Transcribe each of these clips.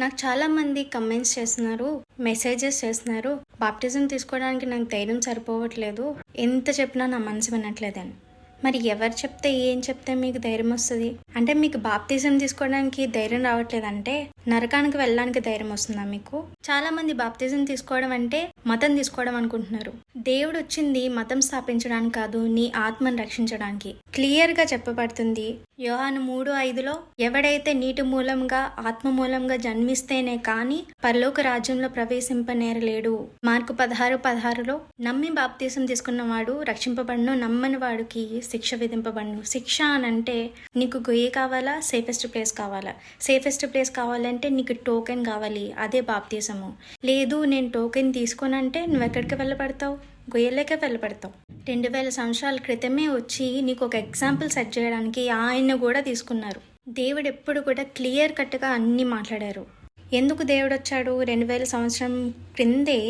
నాకు చాలా మంది కమెంట్స్ చేస్తున్నారు మెసేజెస్ చేస్తున్నారు. బాప్టిజం తీసుకోవడానికి నాకు ధైర్యం సరిపోవట్లేదు. ఎంత చెప్పినా నా మనసు వినట్లేదని. మరి ఎవరు చెప్తే ఏం చెప్తే మీకు ధైర్యం వస్తుంది? అంటే మీకు బాప్తిజం తీసుకోవడానికి ధైర్యం రావట్లేదంటే నరకానికి వెళ్ళడానికి ధైర్యం వస్తుందా మీకు? చాలా మంది బాప్తిజం తీసుకోవడం అంటే మతం తీసుకోవడం అనుకుంటున్నారు. దేవుడు వచ్చింది మతం స్థాపించడానికి కాదు నీ ఆత్మను రక్షించడానికి. క్లియర్గా చెప్పబడుతుంది యోహాను మూడు ఐదులో ఎవడైతే నీటి మూలంగా ఆత్మ మూలంగా జన్మిస్తేనే కాని పరలోక రాజ్యంలో ప్రవేశింపనేరలేడు. మార్కు పదహారు పదహారులో నమ్మి బాప్తీసం తీసుకున్నవాడు రక్షింపబడును నమ్మని వాడికి శిక్ష విధింపబడును. శిక్ష అని అంటే నీకు గొయ్యి కావాలా సేఫెస్ట్ ప్లేస్ కావాలా? సేఫెస్ట్ ప్లేస్ కావాలంటే నీకు టోకెన్ కావాలి అదే బాప్తీసము. లేదు నేను టోకెన్ తీసుకోనంటే నువ్వు ఎక్కడికి వెళ్ళబడతావు? గొయ్యలేకే వెళ్ళబడతావు రెండు వేల సంవత్సరాల క్రితమే వచ్చి నీకు ఒక ఎగ్జాంపుల్ సెట్ చేయడానికి ఆయన కూడా తీసుకున్నారు. దేవుడు ఎప్పుడు కూడా క్లియర్ కట్గా అన్నీ మాట్లాడారు. ఎందుకు దేవుడు వచ్చాడు? రెండు వేల సంవత్సరం క్రిందే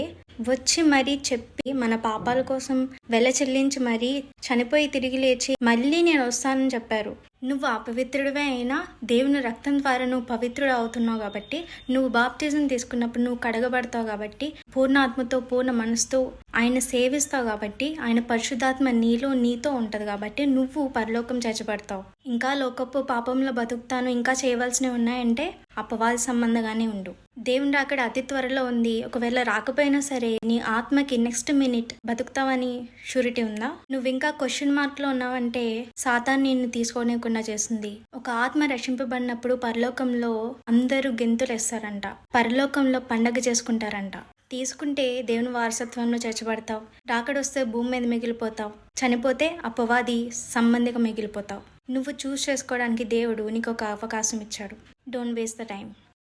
వచ్చి మరీ చెప్పి మన పాపాల కోసం వెల చెల్లించి మరీ చనిపోయి తిరిగి లేచి మళ్ళీ నేను వస్తానని చెప్పారు. నువ్వు అపవిత్రుడివే అయినా దేవుని రక్తం ద్వారా నువ్వు పవిత్రుడు అవుతున్నావు కాబట్టి నువ్వు బాప్టిజం తీసుకున్నప్పుడు నువ్వు కడగబడతావు కాబట్టి పూర్ణ ఆత్మతో పూర్ణ మనసుతో ఆయన సేవిస్తావు కాబట్టి ఆయన పరిశుద్ధాత్మ నీలో నీతో ఉంటుంది కాబట్టి నువ్వు పరలోకం చేర్చబడతావు ఇంకా లోకపు పాపంలో బతుకుతాను ఇంకా చేయవలసినవి ఉన్నాయంటే అపవాద సంబంధంగానే ఉండు. దేవుని రాకడ అతి త్వరలో ఉంది. ఒకవేళ రాకపోయినా సరే నీ ఆత్మకి నెక్స్ట్ మినిట్ బతుకుతావని షూరిటీ ఉందా? నువ్వు ఇంకా క్వశ్చన్ మార్క్లో ఉన్నావంటే సాతాన్ నిన్ను తీసుకోనివ్వకుండా చేస్తుంది. ఒక ఆత్మ రక్షింపబడినప్పుడు పరలోకంలో అందరూ గెంతులు వేస్తారంట పరలోకంలో పండగ చేసుకుంటారంట. తీసుకుంటే దేవుని వారసత్వంలో చేర్చబడతావు రాకడొస్తే భూమి మీద మిగిలిపోతావు. చనిపోతే అపవాది సంబంధిగా మిగిలిపోతావు. నువ్వు చూస్ చేసుకోవడానికి దేవుడు నీకు ఒక అవకాశం ఇచ్చాడు. Don't waste the time